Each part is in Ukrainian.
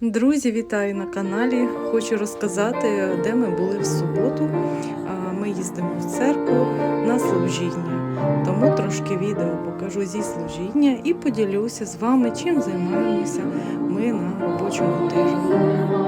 Друзі, вітаю на каналі. Хочу розказати, де ми були в суботу. Ми їздимо в церкву на служіння. Тому трошки відео покажу зі служіння і поділюся з вами, чим займаємося ми на робочому тижні.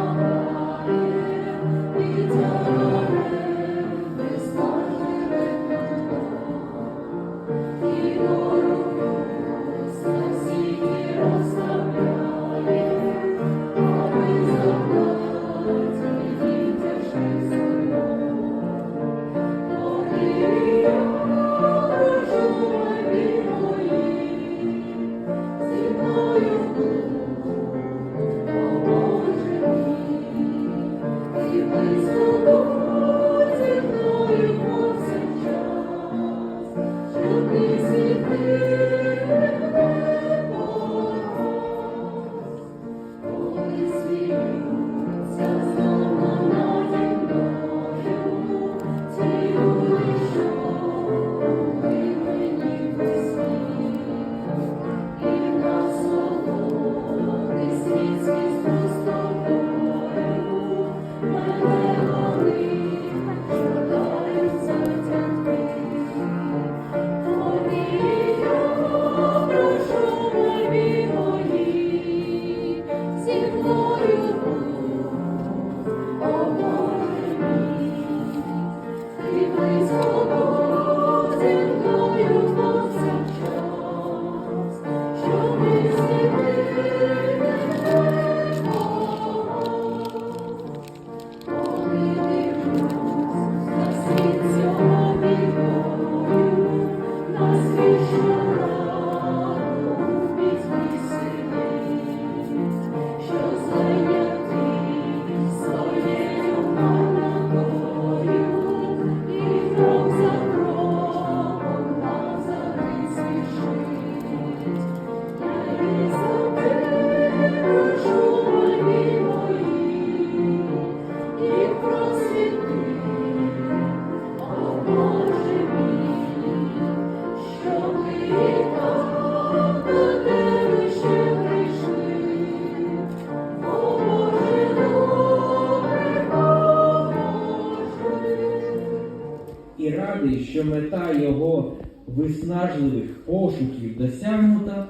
І радий, що мета його виснажливих пошуків досягнута,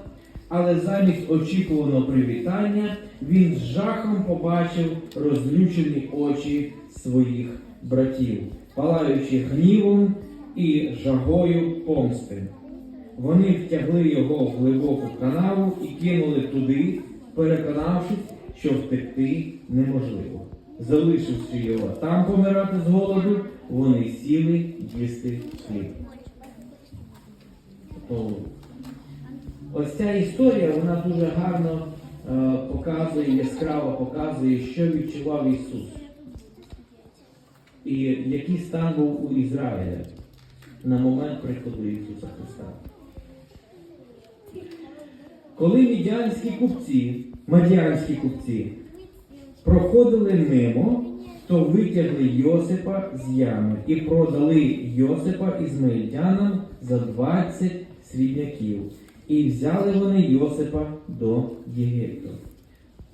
але замість очікуваного привітання він з жахом побачив розлючені очі своїх братів, палаючи гнівом і жагою помсти. Вони втягли його в глибоку канаву і кинули туди, переконавшись, що втекти неможливо. Залишивши його там помирати з голоду, вони сіли їсти хліб. Ось ця історія вона дуже гарно е, показує, яскраво показує, що відчував Ісус. І який стан був у Ізраїля на момент приходу Ісуса Христа. Коли мідянські купці, мадіанські купці проходили мимо, то витягли Йосипа з ями і продали Йосипа ізмаїльтянам за 20 срібняків. І взяли вони Йосипа до Єгипту.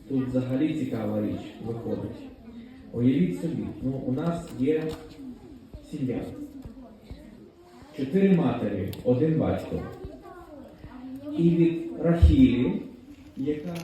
Тут взагалі цікава річ виходить. Уявіть собі, ну, у нас є сім'я. Чотири матері, один батько. І від Рахілі, яка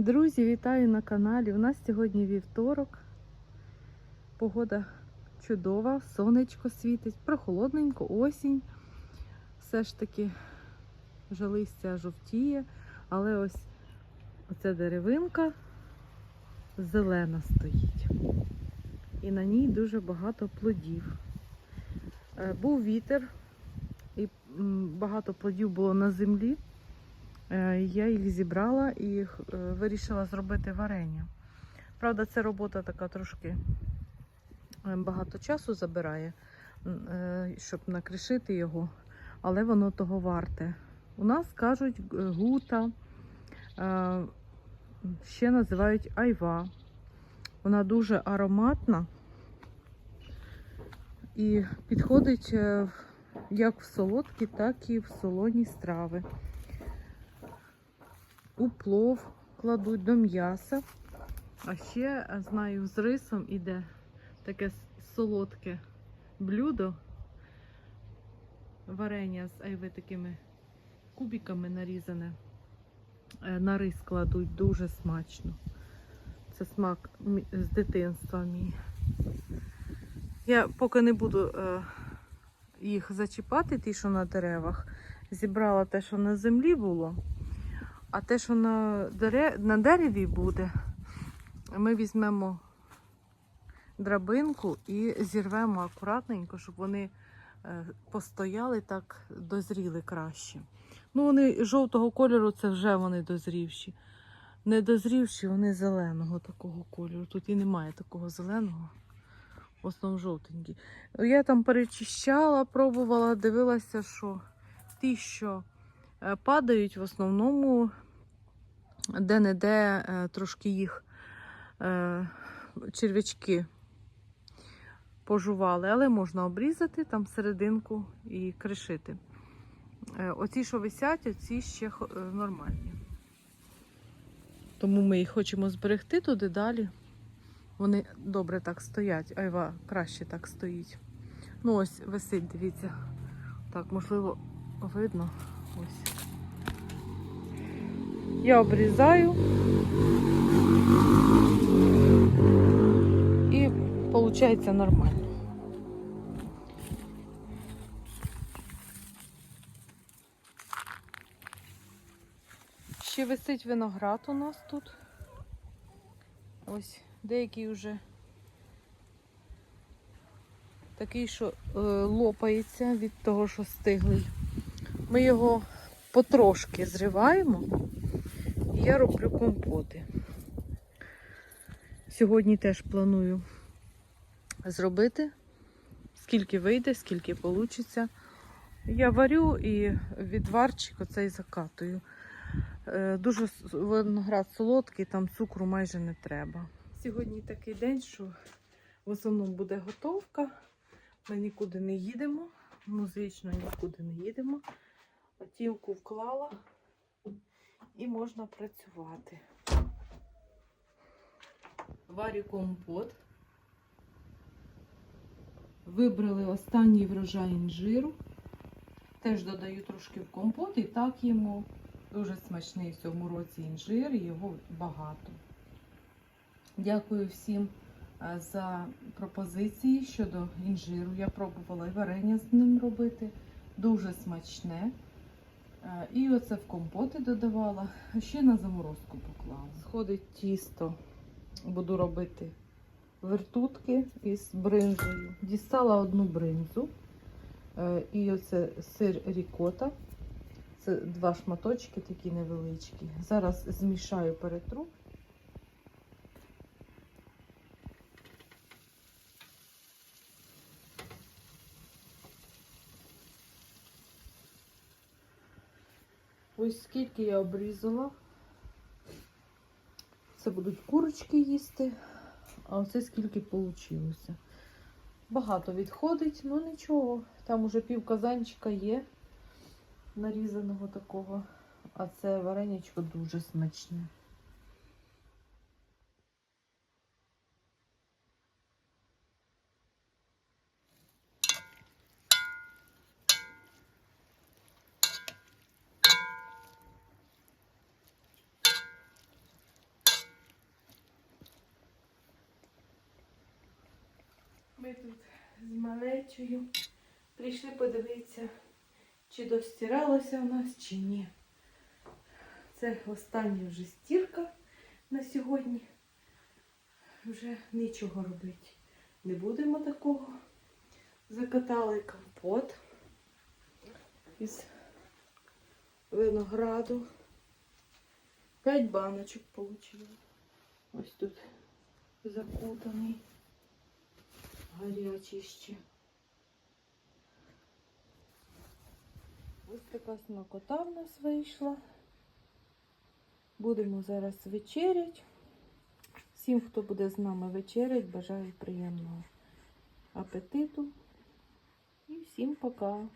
Друзі, вітаю на каналі. У нас сьогодні вівторок. Погода чудова, сонечко світить, прохолодненько, осінь. Все ж таки вже листя жовтіє, але ось оця деревинка зелена стоїть. І на ній дуже багато плодів. Е, Був вітер, і багато плодів було на землі. Е, Я їх зібрала і е, вирішила зробити варення. Правда, це робота така трошки е, багато часу забирає, щоб накришити його, але воно того варте. У нас кажуть гута, ще називають айва. Вона дуже ароматна і підходить як в солодкі, так і в солоні страви. У плов кладуть до м'яса. А ще е, знаю, з рисом іде таке солодке блюдо. Варення з айви такими кубиками нарізане. Е, На рис кладуть дуже смачно. Це смак з дитинства мій. Я поки не буду е, їх зачіпати, ті, що на деревах. Зібрала те, що на землі було. А те, що на, дере... на дереві буде, ми візьмемо драбинку і зірвемо акуратненько, щоб вони е, постояли так, дозріли краще. Ну, вони жовтого кольору, це вже вони дозрівші. Не дозрівші, вони зеленого такого кольору. Тут і немає такого зеленого. В основному жовтенькі. Я там перечищала, пробувала, дивилася, що ті, що падають, в основному де-не-де е, трошки їх е, черв'ячки пожували, але можна обрізати там серединку і кришити. Е, Оці, що висять, оці ще е, нормальні. Тому ми їх хочемо зберегти туди далі. Вони добре так стоять, айва краще так стоїть. Ну ось висить, дивіться. Так, можливо, видно. Ось. Я обрізаю. І виходить нормально. Ще висить виноград у нас тут. Ось деякий вже такий, що е, лопається від того, що стиглий. Ми його потрошки зриваємо, і я роблю компоти. Сьогодні теж планую зробити, скільки вийде, скільки вийде. Я варю і відварчик оцей закатую. Е, Дуже виноград солодкий, там цукру майже не треба. Сьогодні такий день, що в основному буде готовка. Ми нікуди не їдемо, музично нікуди не їдемо. Тілку вклала і можна працювати. Варю компот. Вибрали останній врожай інжиру. Теж додаю трошки в компот і так їмо. Дуже смачний в цьому році інжир, його багато. Дякую всім за пропозиції щодо інжиру. Я пробувала і варення з ним робити. Дуже смачне. Е, І оце в компоти додавала, ще на заморозку поклала. Сходить тісто. Буду робити вертутки із бринзою. Дістала одну бринзу. Е, І оце сир рікота. Це два шматочки такі невеличкі. Зараз змішаю перетру. Ось скільки я обрізала. Це будуть курочки їсти, а оце скільки вийшло. Багато відходить, ну нічого. Там уже пів казанчика є нарізаного такого, а це вареничко дуже смачне. Ми тут з малечою прийшли подивитися, чи достиралося у нас, чи ні. Це остання вже стірка на сьогодні. Вже нічого робити. Не будемо такого. Закатали компот із винограду. П'ять баночок получила. Ось тут закутаний. Гарячий ще. Ось така смакота в нас вийшла. Будемо зараз вечерять. Всім, хто буде з нами вечерять, бажаю приємного апетиту. І всім пока.